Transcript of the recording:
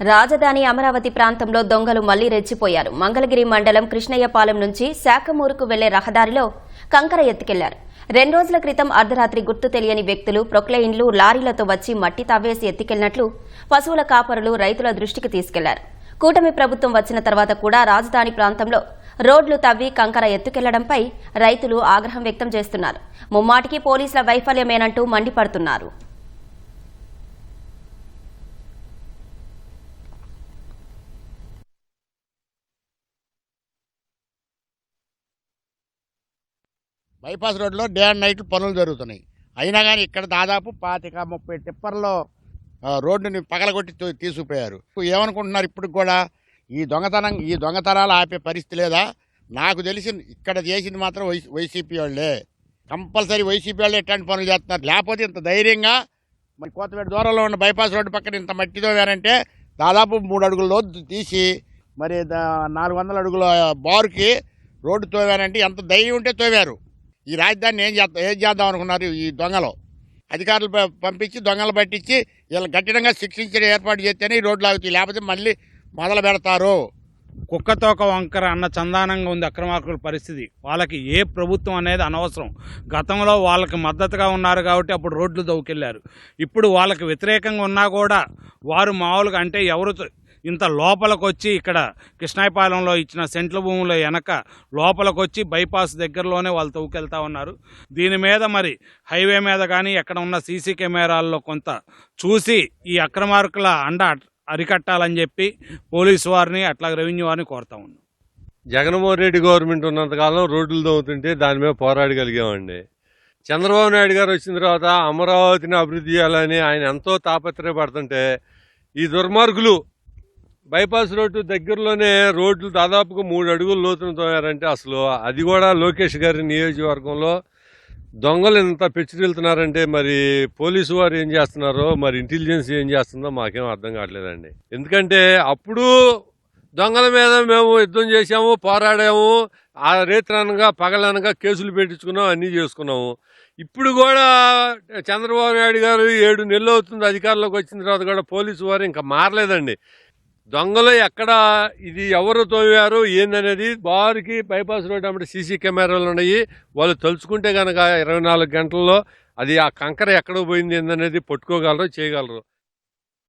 రాజధాని అమరావతి ప్రాంతంలో దొంగలు మళ్ళీ రెచ్చిపోయారు. మంగళగిరి మండలం కృష్ణయ్యపాలెం నుంచి శాఖమూరుకు వెళ్ళే రహదారిలో కంకర ఎత్తుకెళ్ళారు. రెండు రోజుల క్రితం అర్ధరాత్రి గుర్తు తెలియని వ్యక్తులు ప్రొక్లెయిన్లు లారీలతో వచ్చి మట్టి తవ్వేసి ఎత్తుకెళ్ళినట్లు పశువుల కాపరులు రైతుల దృష్టికి తీసుకెళ్ళారు. కూటమి ప్రభుత్వం వచ్చిన తర్వాత కూడా రాజధాని ప్రాంతంలో రోడ్లు తవ్వి కంకర ఎత్తుకెళ్ళడంపై రైతులు ఆగ్రహం వ్యక్తం చేస్తున్నారు. ముమ్మాటికి పోలీసుల వైఫల్యమేనంటూ మండిపడుతున్నారు. బైపాస్ రోడ్లో డే అండ్ నైట్ పనులు జరుగుతున్నాయి. అయినా కానీ ఇక్కడ దాదాపు పాతిక ముప్పై టిప్పర్లో రోడ్డుని పగలగొట్టి తీసుకుపోయారు. ఏమనుకుంటున్నారు ఇప్పుడు కూడా? ఈ దొంగతనం ఈ దొంగతనాలు ఆపే పరిస్థితి లేదా? నాకు తెలిసి ఇక్కడ చేసింది మాత్రం వై వైసీపీ వాళ్ళే. కంపల్సరీ వైసీపీ వాళ్ళే ఎట్లాంటి పనులు చేస్తున్నారు. లేకపోతే ఇంత ధైర్యంగా మరి కోతపేట దూరంలో ఉన్న బైపాస్ రోడ్డు పక్కన ఇంత మట్టి వేరంటే దాదాపు మూడు అడుగుల లోతు తీసి మరి దా- నాలుగు వందల అడుగుల బారుకి రోడ్డు తోవారంటే ఎంత ధైర్యం ఉంటే తోవారు. ఈ రాజధానిని ఏం చేద్దాం ఏం చేద్దాం అనుకున్నారు ఈ దొంగలు? అధికారులు ప- పంపించి దొంగలు పట్టించి వీళ్ళు కఠినంగా శిక్షించడం ఏర్పాటు చేస్తేనే ఈ రోడ్లు ఆగుతాయి లేకపోతే మళ్ళీ మొదలు పెడతారు. కుక్కతోక వంకర అన్న చందానంగా ఉంది అక్రమార్కుల పరిస్థితి. వాళ్ళకి ఏ ప్రభుత్వం అనేది అనవసరం. గతంలో వాళ్ళకి మద్దతుగా ఉన్నారు కాబట్టి అప్పుడు రోడ్లు దౌకెళ్ళారు ఇప్పుడు వాళ్ళకి వ్యతిరేకంగా ఉన్నా కూడా వారు మామూలుగా అంటే ఎవరు ఇంత లోపలికి వచ్చి ఇక్కడ కృష్ణాయపాలెంలో ఇచ్చిన సెంట్ల భూముల వెనక లోపలికి వచ్చి బైపాస్ దగ్గరలోనే వాళ్ళు తవ్వుకెళ్తా ఉన్నారు. దీని మీద మరి హైవే మీద కానీ ఎక్కడ ఉన్న సీసీ కెమెరాల్లో కొంత చూసి ఈ అక్రమార్కుల అండ అరికట్టాలని చెప్పి పోలీసు వారిని అట్లా రెవెన్యూ వారిని కోరుతా ఉన్నాం. జగన్మోహన్ రెడ్డి గవర్నమెంట్ ఉన్నంతకాలం రోడ్లు తవ్వుతుంటే దాని మీద పోరాడగలిగామండి చంద్రబాబు నాయుడు గారు వచ్చిన తర్వాత అమరావతిని అభివృద్ధి చేయాలని ఆయన ఎంతో తాపత్రయపడుతుంటే ఈ దుర్మార్గులు బైపాస్ రోడ్డు దగ్గరలోనే రోడ్లు దాదాపుగా మూడు అడుగులు లోతున తోయారంటే అసలు అది కూడా లోకేష్ గారి నియోజకవర్గంలో దొంగలు ఎంత పెచ్చిరెళ్తున్నారంటే మరి పోలీసు వారు ఏం చేస్తున్నారో మరి ఇంటెలిజెన్స్ ఏం చేస్తుందో మాకేం అర్థం కావట్లేదండి. ఎందుకంటే అప్పుడు దొంగల మీద మేము యుద్ధం చేసాము పోరాడాము ఆ రేత్రనగా పగలనగా కేసులు పెట్టించుకున్నాం అన్నీ చేసుకున్నాము. ఇప్పుడు కూడా చంద్రబాబు నాయుడు గారు ఏడు నెలలు అవుతుంది అధికారంలోకి వచ్చిన తర్వాత కూడా పోలీసు వారు ఇంకా మారలేదండి. దొంగలు ఎక్కడ ఇది ఎవరు తోవారు ఏందనేది బారికి బైపాస్ రోడ్ అమ్మటి సీసీ కెమెరాలు ఉన్నాయి. వాళ్ళు తలుచుకుంటే కనుక ఇరవై నాలుగు గంటల్లో అది ఆ కంకర ఎక్కడ పోయింది ఏందనేది పట్టుకోగలరు చేయగలరు.